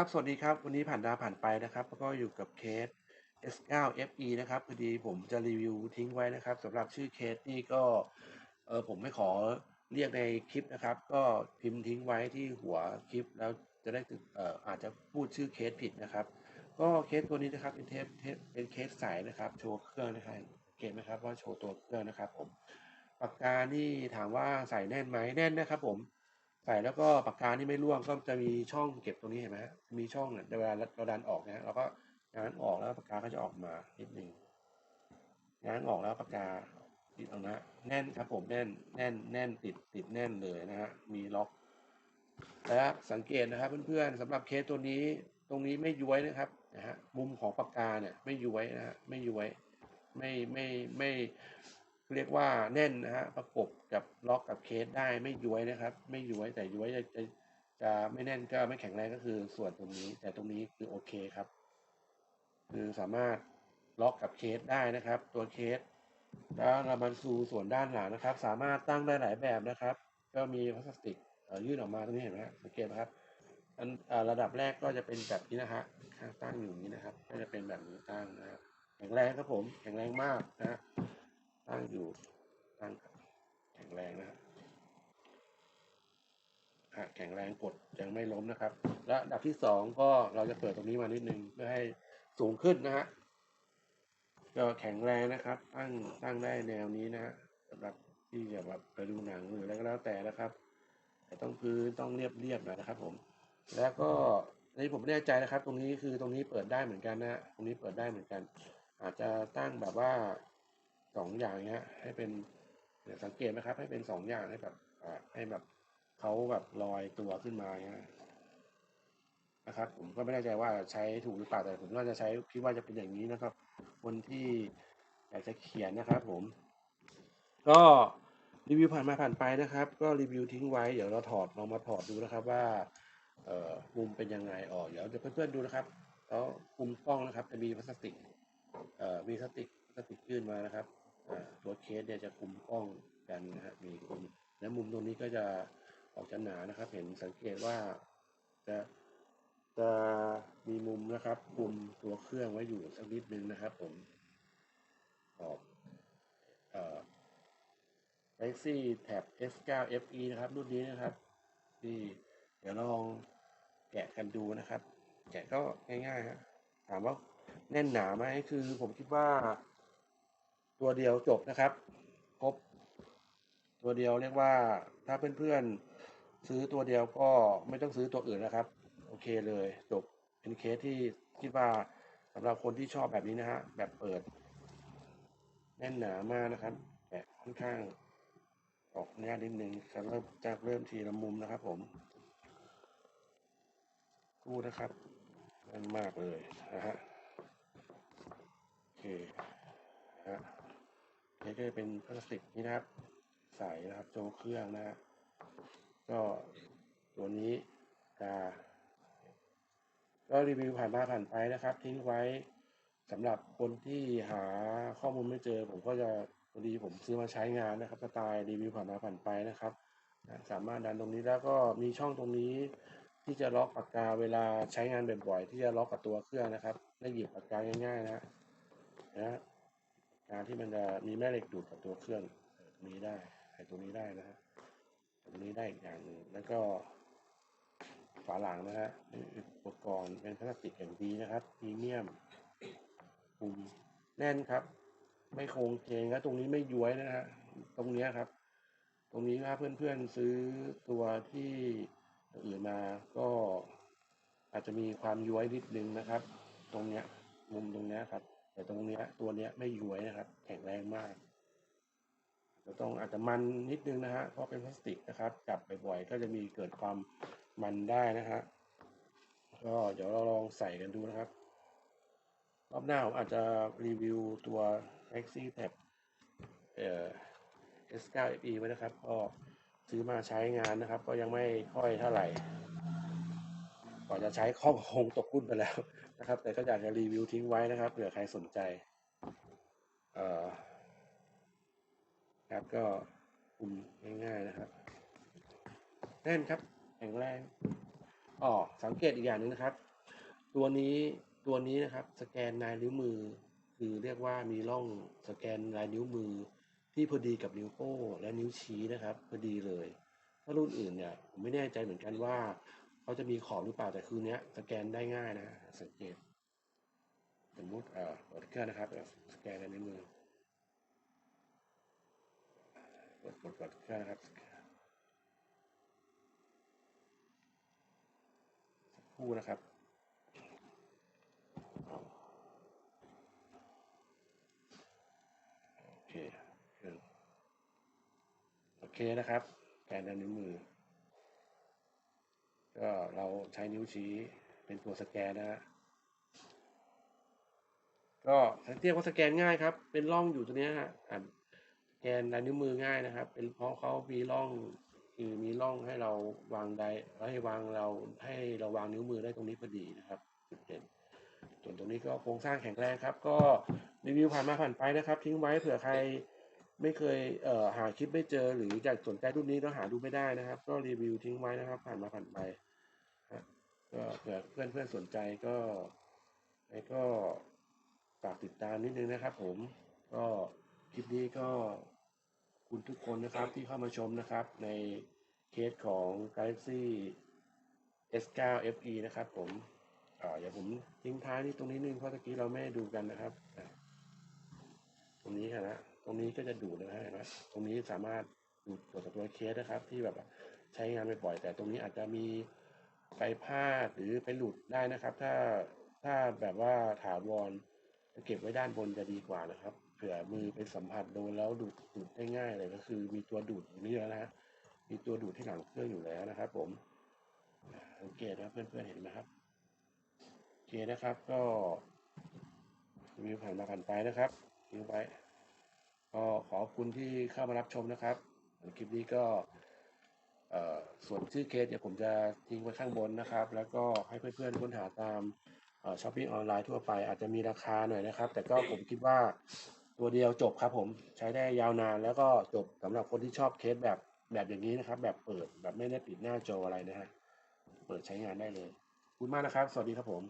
ครับ สวัสดีครับ วันนี้ผ่านดาวผ่านไปนะครับ แล้วก็อยู่กับเคส S9FE นะครับ พอดีผมจะรีวิวทิ้งไว้นะครับสำหรับชื่อเคสนี่ก็เออผมไม่ขอเรียกในคลิปนะครับ ก็พิมพ์ทิ้งไว้ที่หัวคลิป แล้วจะได้เอ่ออาจจะพูดชื่อเคสผิดนะครับ ก็เคสตัวนี้นะครับเป็นเทปเทปเป็นเคสใสนะครับโชว์เครื่องนะครับเก็บไหมครับว่าโชว์ตัวเครื่องนะครับผมปากกานี่ถามว่าใส่แน่นไหมแน่นนะครับผม ใส่แล้วก็ปากกานี่ไม่ร่วงก็จะมีช่องเก็บตรงนี้เห็นไหมฮะมีช่องเนี่ยเวลาเราดันออกนะฮะเราก็งางออกแล้วปากกาก็จะออกมานิดนึงงางออกแล้วปากกาติดเอานะแน่นครับผมแน่นแน่นแน่นติดติดแน่นเลยนะฮะมีล็อกและสังเกตนะครับเพื่อนๆสำหรับเคสตัวนี้ตรงนี้ไม่ย้วยนะครับนะฮะมุมของปากกาเนี่ยไม่ย้วยนะฮะไม่ย้วยไม่ไม่ไม่ เรียกว่าแน่นนะฮะประกบกับล็อกกับเคสได้ไม่ย้วยนะครับ ไม่ย้วยแต่ย้วยจะจะจะไม่แน่นก็ไม่แข็งแรงก็คือส่วนตรงนี้ แต่ตรงนี้คือโอเคครับ คือสามารถล็อกกับเคสได้นะครับ ตัวเคสแล้วเรามาสู่ส่วนด้านหลังนะครับ สามารถตั้งได้หลายแบบนะครับ ก็มีพลาสติกเอ่ยื่นออกมาตรงนี้เห็นไหมสังเกตไหมครับอันระดับแรกก็จะเป็นแบบนี้นะฮะข้างตั้งอยู่นี้นะครับ ก็จะเป็นแบบนี้ตั้งนะครับแข็งแรงครับผมแข็งแรงมากนะฮะ ตั้งอยู่ตั้งแข็งแรงนะฮะฮะแข็งแรงกดยังไม่ล้มนะครับ และอันดับที่สองก็เราจะเปิดตรงนี้มานิดนึงเพื่อให้สูงขึ้นนะฮะก็แข็งแรงนะครับ ตั้งตั้งได้แนวนี้นะฮะสำหรับที่จะแบบไปดูหนังหรืออะไรก็แล้วแต่นะครับแต่ต้องพื้นต้องเรียบเรียบหน่อยนะครับ ผม แล้วก็อันนี้ผมไม่แน่ใจนะครับ ตรงนี้คือตรงนี้เปิดได้เหมือนกันนะตรงนี้เปิดได้เหมือนกัน อาจจะตั้งแบบว่า สองอย่างเนี้ย ให้เป็นเดี๋ยวสังเกตนะครับ ให้เป็นสองอย่างให้แบบอ่าให้แบบเขาแบบลอยตัวขึ้นมาเนี้ยนะครับ ผมก็ไม่แน่ใจว่าใช้ถูกหรือเปล่าแต่ผมน่าจะใช้คิดว่าจะเป็นอย่างนี้นะครับ คนที่อยากจะเขียนนะครับ ผม ก็รีวิวผ่านมาผ่านไปนะครับ ก็รีวิวทิ้งไว้เดี๋ยวเราถอดลองมาถอดดูนะครับว่าเอ่อมุมเป็นยังไงออกเดี๋ยวจะเพื่อนๆดูนะครับแล้วมุมกล้องนะครับ จะมีพลาสติกเอ่อมีพลาสติกพลาสติกยื่นมานะครับ ตัวเคสเนี่ยจะคุมกล้องกันนะฮะมีคุมและมุมตรงนี้ก็จะออกจะหนานะครับ เห็นสังเกตว่าจะจะมีมุมนะครับมุมตัวเครื่องไว้อยู่สักนิดนึงนะครับ ผมออกเอ่อ Galaxy Tab S9 FE นะครับ รุ่นนี้นะครับที่เดี๋ยวลองแกะกันดูนะครับ แกะก็ง่ายๆฮะถามว่าแน่นหนาไหมคือผมคิดว่า ตัวเดียวจบนะครับ ครบ ตัวเดียวเรียกว่าถ้าเพื่อนๆซื้อตัวเดียวก็ไม่ต้องซื้อตัวอื่นนะครับ โอเคเลยจบเป็นเคสที่คิดว่าสำหรับคนที่ชอบแบบนี้นะฮะแบบเปิด แน่นหนามากนะครับแบบค่อนข้างออกแนวนิดนึงจะเริ่มจะเริ่มทีละมุมนะครับ ผมกู้นะครับแน่นมากเลยนะฮะโอเค ก็จะเป็นพลาสติกนี่นะครับ ใสนะครับโจเครื่องนะฮะก็ตัวนี้จะก็รีวิวผ่านมาผ่านไปนะครับ ทิ้งไว้สำหรับคนที่หาข้อมูลไม่เจอ ผมก็จะพอดีผมซื้อมาใช้งานนะครับสไตล์รีวิวผ่านมาผ่านไปนะครับสามารถดันตรงนี้แล้วก็มีช่องตรงนี้ ที่จะล็อกปากกาเวลาใช้งานบ่อยๆที่จะล็อกกับตัวเครื่องนะครับและหยิบปากกาง่ายๆนะฮะ นะการที่มันจะมีแม่เหล็กดูดกับตัวเครื่องตรงนี้ได้ไอ้ตรงนี้ได้นะฮะตรงนี้ได้อีกอย่างหนึ่งแล้วก็ฝาหลังนะฮะอุปกรณ์เป็นพลาสติกอย่างดีนะครับพรีเมียมปุ่มแน่นครับ ไม่โค้งเคงและตรงนี้ไม่ย้วยนะฮะตรงเนี้ยครับ ตรงนี้ถ้าเพื่อนๆซื้อตัวที่อื่นมาก็อาจจะมีความย้วยนิดนึงนะครับ ตรงเนี้ยมุมตรงเนี้ยครับ แต่ตรงเนี้ยตัวเนี้ยไม่ย้วยนะครับ แข็งแรงมากจะต้องอาจจะมันนิดนึงนะฮะเพราะเป็นพลาสติกนะครับ จับบ่อยๆก็จะมีเกิดความมันได้นะฮะก็เดี๋ยวเราลองใส่กันดูนะครับ รอบหน้าผมอาจจะรีวิวตัว Maxi Tab เอ่อ S9 FE ไว้นะครับ ก็ซื้อมาใช้งานนะครับ ก็ยังไม่ค่อยเท่าไหร่ ก่อนจะใช้ข้อคงตกรุ่นไปแล้วนะครับ แต่ก็อยากจะรีวิวทิ้งไว้นะครับเผื่อใครสนใจเอ่อครับก็คุมง่ายๆนะครับแน่นครับแข็งแรงอ๋อสังเกตอีกอย่างหนึ่งนะครับ ตัวนี้ตัวนี้นะครับ สแกนลายนิ้วมือ คือเรียกว่ามีร่องสแกนลายนิ้วมือ ที่พอดีกับนิ้วโป้งและนิ้วชี้นะครับ พอดีเลย ถ้ารุ่นอื่นเนี่ยผมไม่แน่ใจเหมือนกันว่า เขาจะมีขอบหรือเปล่าแต่คือเนี้สแกนได้ง่ายนะสังเกตสมมติเอ่อเปิดเครื่องนะครับสแกนในมือกดกดกดเครื่องนะครับสักครู่นะครับโอเคโอเคนะครับ แกนในมือ ก็เราใช้นิ้วชี้เป็นตัวสแกนนะฮะก็เรียกว่าสแกนง่ายครับ เป็นร่องอยู่ตรงเนี้ยฮะอะสแกนลายนิ้วมือง่ายนะครับ เป็นเพราะเขามีร่องคือมีร่องให้เราวางไดให้วางเราให้เราวางนิ้วมือได้ตรงนี้พอดีนะครับจุดเด่นส่วนตรงนี้ก็โครงสร้างแข็งแรงครับ ก็รีวิวผ่านมาผ่านไปนะครับ ทิ้งไว้เผื่อใครไม่เคยเอ่อหาคลิปไม่เจอหรืออยากสนใจรุ่นนี้แล้วหาดูไม่ได้นะครับ ก็รีวิวทิ้งไว้นะครับ ผ่านมาผ่านไป ก็เผื่อเพื่อนเพื่อนสนใจก็แล้ก็ฝากติดตามนิดนึงนะครับ ผมก็คลิปนี้ก็คุณทุกคนนะครับที่เข้ามาชมนะครับ ในเคสของ Galaxy S9 FE นะครับ ผมอ่าเดี๋ยวผมทิ้งท้ายนี่ตรงนี้นึงเพราะตะกี้เราไม่ได้ดูกันนะครับ ตรงนี้ค่ะนะตรงนี้ก็จะดูดนะฮะนไหมตรงนี้สามารถดูดตัวกับตัวเคสนะครับ ที่แบบใช้งานบ่อยแต่ตรงนี้อาจจะมี ไปพลาดหรือไปหลุดได้นะครับ ถ้าถ้าแบบว่าถาวรเก็บไว้ด้านบนจะดีกว่านะครับ เผื่อมือไปสัมผัสโดนแล้วดูดดูดได้ง่ายเลยก็คือ มีตัวดูดอยู่นี่แล้วนะฮะมีตัวดูดที่หลังเครื่องอยู่แล้วนะครับ ผมสังเกตนะเพื่อนๆเห็นไหมครับโอเคนะครับ ก็รีผ่านมาผ่านไปนะครับทิ้งไว้ก็ขอบคุณที่เข้ามารับชมนะครับคลิปนี้ก็ ส่วนชื่อเคสเดี๋ยวผมจะทิ้งไว้ข้างบนนะครับ แล้วก็ให้เพื่อนๆค้นหาตามช้อปปิ้งออนไลน์ทั่วไปอาจจะมีราคาหน่อยนะครับ แต่ก็ผมคิดว่าตัวเดียวจบครับผมใช้ได้ยาวนานแล้วก็จบสำหรับคนที่ชอบเคสแบบแบบอย่างนี้นะครับ แบบเปิดแบบไม่ได้ปิดหน้าจออะไรนะฮะเปิดใช้งานได้เลยขอบคุณมากนะครับ สวัสดีครับผม